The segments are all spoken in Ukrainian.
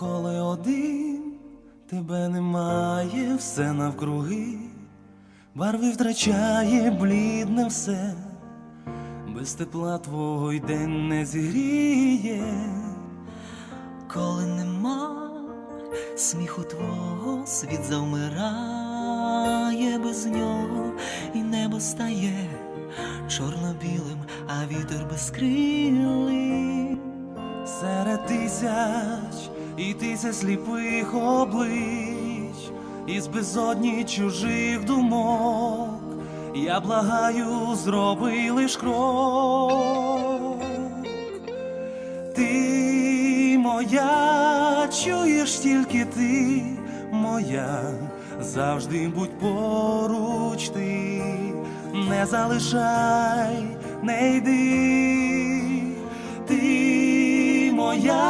Коли один тебе немає, все навкруги, барви втрачає блідне все, без тепла твого й день не зігріє. Коли нема сміху твого, світ завмирає без нього, і небо стає чорно-білим, а вітер безкрилий. Серед тисяч і тисяч сліпих облич, із безодні чужих думок, я благаю, зроби лиш крок. Ти моя, чуєш тільки ти моя, завжди будь поруч ти, не залишай, не йди. Ти моя,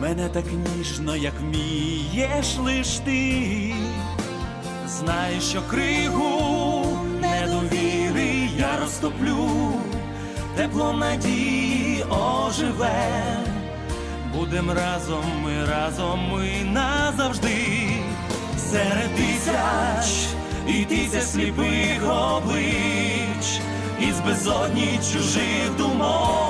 мене так ніжно, як вмієш лиш ти. Знаєш, що кригу недовіри я розтоплю, тепло надії оживе. Будем разом, ми разом, ми назавжди, серед тисяч і тисяч сліпих облич, із безодні чужих думок.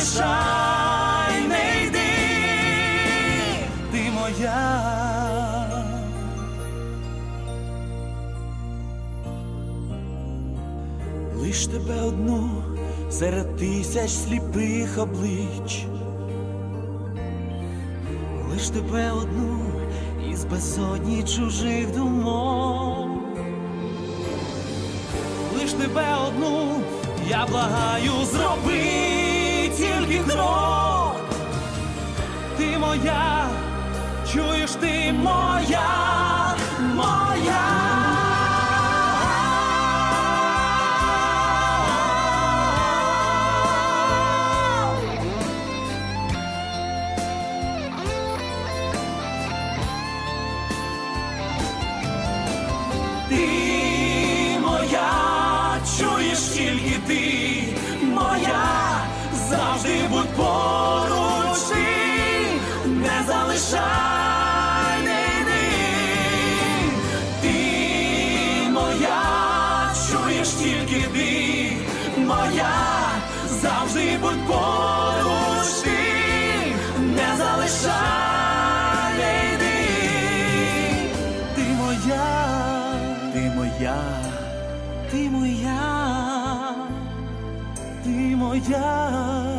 залишай, не йди. Ти моя. Лиш тебе одну серед тисяч сліпих облич, лиш тебе одну із безодні чужих думок, лиш тебе одну, я благаю, зроби тільки крок. Ти моя, чуєш ти моя, моя. Залишай. Ти моя, чуєш тільки ти моя, завжди будь поруч ти, не залишай, йди. Ти моя, ти моя, ти моя, ти моя.